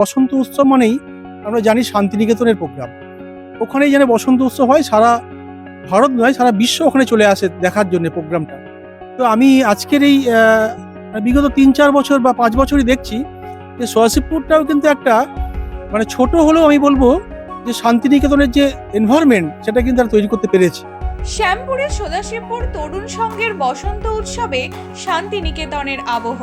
বসন্ত উৎসব মানেই আমরা জানি শান্তিনিকেতনের প্রোগ্রাম। ওখানেই যেন বসন্ত উৎসব হয়, সারা ভারত নয়, সারা বিশ্ব ওখানে চলে আসে দেখার জন্য প্রোগ্রামটা। তো আমি আজকের এই বিগত তিন চার বছর বা পাঁচ বছরই দেখছি যে সরসিপুরটাও কিন্তু একটা মানে ছোট হলেও আমি বলব যে শান্তিনিকেতনের যে এনভায়রনমেন্ট সেটা কিন্তু তারা তৈরি করতে পেরেছে। শ্যামপুরের সদাশিবপুর তরুণ সংঘের বসন্ত উৎসবে শান্তিনিকেতনের আবহ।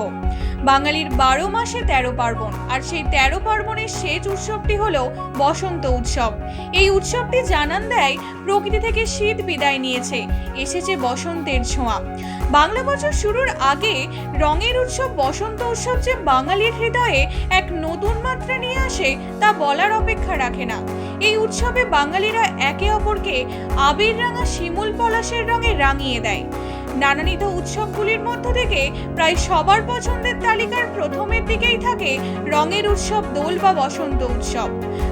বাঙালির বারো মাসে তেরো পার্বণ, আর সেই তেরো পার্বণের শেষ উৎসবটি হল বসন্ত উৎসব। এই উৎসবটি জানান দেয়, প্রকৃতি থেকে শীত বিদায় নিয়েছে, এসেছে বসন্তের ছোঁয়া। বাংলা বছর শুরুর আগে রঙের উৎসব, বসন্ত উৎসব যে বাঙালির হৃদয়ে এক নতুন মাত্রা নিয়ে আসে, তা বলার অপেক্ষা রাখে না। এই উৎসবে বাঙালিরা একে অপরকে আবির রাঙা শিমুল পলাশের রঙে রাঙিয়ে দেয়। নানানিত উৎসবগুলির মধ্য থেকে প্রায় সবার পছন্দের তালিকার প্রথমের দিকেই থাকে রঙের উৎসব, দোল বা বসন্ত উৎসব।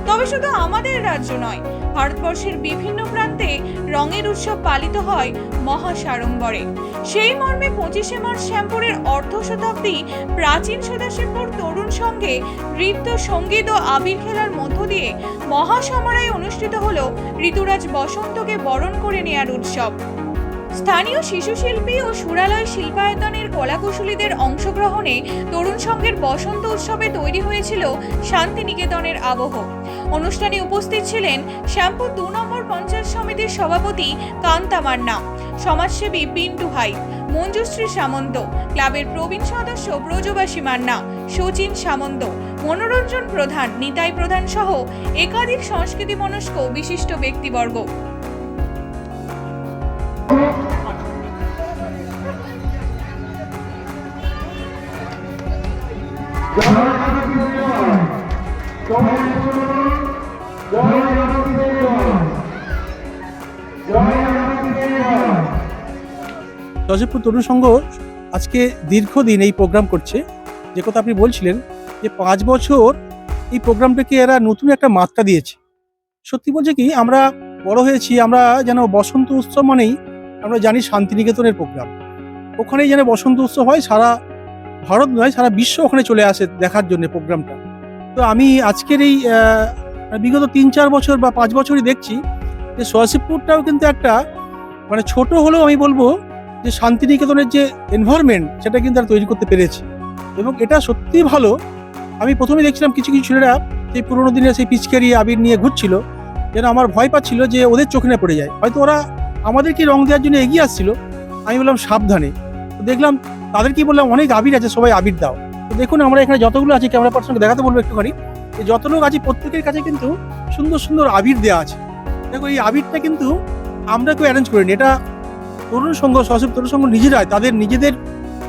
তবে শুধু আমাদের রাজ্য নয়, ভারতবর্ষের বিভিন্ন প্রান্তে রঙের উৎসব পালিত হয় মহাসাড়ম্বরে। সেই মর্মে পঁচিশে মার্চ শ্যামপুরের অর্ধ শতাব্দী প্রাচীন সদাশিবপুর তরুণ সঙ্গে নৃত্য, সংগীত ও আবির খেলার মধ্য দিয়ে মহাসমারায় অনুষ্ঠিত হল ঋতুরাজ বসন্তকে বরণ করে নেয়ার উৎসব। স্থানীয় শিশু শিল্পী ও সুরালয় শিল্পায়তনের কলাকুশলীদের অংশগ্রহণে তরুণ সংঘের বসন্ত উৎসবে তৈরি হয়েছিল শান্তিনিকেতনের আবহ। অনুষ্ঠানে উপস্থিত ছিলেন শ্যামপুর দু নম্বর পঞ্চায়েত সমিতির সভাপতি কান্তা মান্না সমাজসেবী পিন্টু হাই, মঞ্জুশ্রী সামন্ত, ক্লাবের প্রবীণ সদস্য ব্রজবাসী মান্না সচিন সামন্ত, মনোরঞ্জন প্রধান, নিতাই প্রধান সহ একাধিক সংস্কৃতি মনস্ক বিশিষ্ট ব্যক্তিবর্গ। সরসিপুর তরুণ সংঘ আজকে দীর্ঘদিন এই প্রোগ্রাম করছে। যে কথা আপনি বলছিলেন যে পাঁচ বছর এই প্রোগ্রামটাকে এরা নতুন একটা মাত্রা দিয়েছে। সত্যি বলছে কি, আমরা বড় হয়েছি, আমরা যেন বসন্ত উৎসব মানেই আমরা জানি শান্তিনিকেতনের প্রোগ্রাম। ওখানেই যেন বসন্ত উৎসব হয়, সারা ভারত নয়, সারা বিশ্ব ওখানে চলে আসে দেখার জন্য প্রোগ্রামটা। তো আমি আজকের এই বিগত তিন চার বছর বা পাঁচ বছরই দেখছি যে সরসিপুরটাও কিন্তু একটা মানে ছোট হলেও আমি বলব যে শান্তিনিকেতনের যে এনভায়রনমেন্ট সেটা কিন্তু তারা তৈরি করতে পেরেছে। এবং এটা সত্যিই ভালো। আমি প্রথমে দেখছিলাম কিছু কিছু ছেলেরা সেই পুরোনো দিনের সেই পিচকারি, আবির নিয়ে ঘুরছিল। যেন আমার ভয় পাচ্ছিল যে ওদের চোখে না পড়ে যায়। হয়তো ওরা আমাদেরকে রং দেওয়ার জন্য এগিয়ে আসছিল। আমি বললাম, সাবধানে। তো দেখলাম তাদের কি বললাম, অনেক আবির আছে, সবাই আবির দাও। তো দেখুন আমরা এখানে যতগুলো আছে ক্যামেরা পার্সনকে দেখাতে বলব একটুখানি। যত লোক আছে, প্রত্যেকের কাছে কিন্তু সুন্দর সুন্দর আবির দেওয়া আছে। দেখো, এই আবিরটা কিন্তু আমরা কেউ অ্যারেঞ্জ করিনি। এটা তরুণ সংঘ সশীব তরুণ সংঘ নিজেরাই, তাদের নিজেদের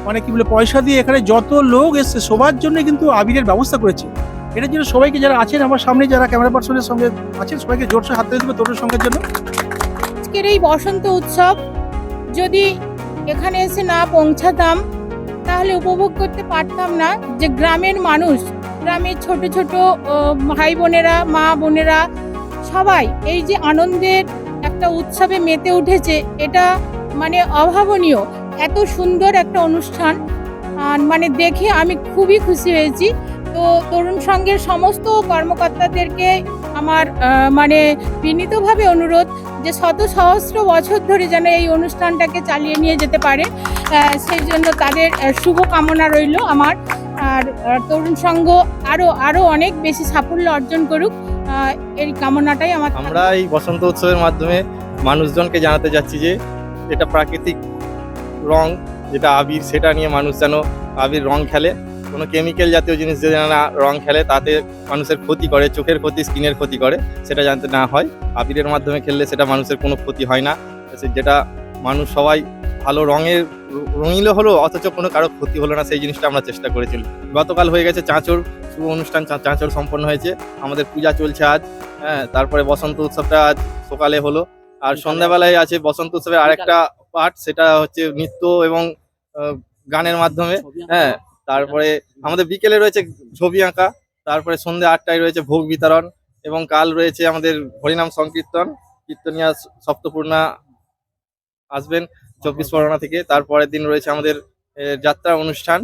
মানে কি বলে, পয়সা দিয়ে এখানে যত লোক এসছে, সবার জন্য কিন্তু আবিরের ব্যবস্থা করেছে। এটার জন্য সবাইকে যারা আছেন, আমার সামনে যারা ক্যামেরা পার্সনের সঙ্গে আছেন, সবাইকে জোরসে হাত তুলে দেবে তরুণ সংঘের জন্য। আজকের এই বসন্ত উৎসব যদি এখানে এসে না পৌঁছাতাম, তাহলে উপভোগ করতে পারতাম না যে গ্রামের মানুষ, গ্রামের ছোট ছোট ভাই বোনেরা, মা বোনেরা, সবাই এই যে আনন্দের একটা উৎসবে মেতে উঠেছে, এটা মানে অভাবনীয়, এত সুন্দর একটা অনুষ্ঠান। মানে দেখে আমি খুবই খুশি হয়েছি। তো তরুণ সংঘের সমস্ত কর্মকর্তাদেরকে আমার মানে বিনীতভাবে অনুরোধ যে শত সহস্র বছর ধরে যেন এই অনুষ্ঠানটাকে চালিয়ে নিয়ে যেতে পারে। সেই জন্য তাদের আহ, শুভ কামনা রইল আমার। আর তরুণ সংঘ আরও আরও অনেক বেশি সাফল্য অর্জন করুক। এই কামনাটাই আমার আমরা এই বসন্ত উৎসবের মাধ্যমে মানুষজনকে জানাতে যাচ্ছি যে এটা প্রাকৃতিক রং যেটা আবির সেটা নিয়ে মানুষ যেন আবির রং খেলে। কোনো কেমিক্যাল জাতীয় জিনিস যেন না রং খেলে তাতে মানুষের ক্ষতি করে চোখের ক্ষতি স্কিনের ক্ষতি করে সেটা জানতে না হয়। আবিরের মাধ্যমে খেললে সেটা মানুষের কোনো ক্ষতি হয় না। সে- যেটা মানুষ সবাই ভালো রঙের রঙিলে হলো অথচ কোনো কারও ক্ষতি হলো না সেই জিনিসটা আমরা চেষ্টা করেছিলাম গতকাল হয়ে গেছে চাঁচর শুভ অনুষ্ঠান চাঁচর সম্পন্ন হয়েছে। আমাদের পূজা চলছে আজ হ্যাঁ তারপরে বসন্ত উৎসবটা আজ সকালে হলো। আর সন্ধ্যাবেলায় আছে বসন্ত উৎসবের আরেকটা পার্ট সেটা হচ্ছে নৃত্য এবং গানের মাধ্যমে হ্যাঁ তারপরে আমাদের বিকেলে রয়েছে ছবি আঁকা, তারপরে সন্ধ্যে আটটায় রয়েছে ভোগ বিতরণ এবং কাল রয়েছে আমাদের হরিনাম সংকীর্তন, কীর্তনিয়া সপ্তপূর্ণা আসবেন চব্বিশ পরগনা থেকে। তারপরের দিন রয়েছে আমাদের যাত্রা অনুষ্ঠান।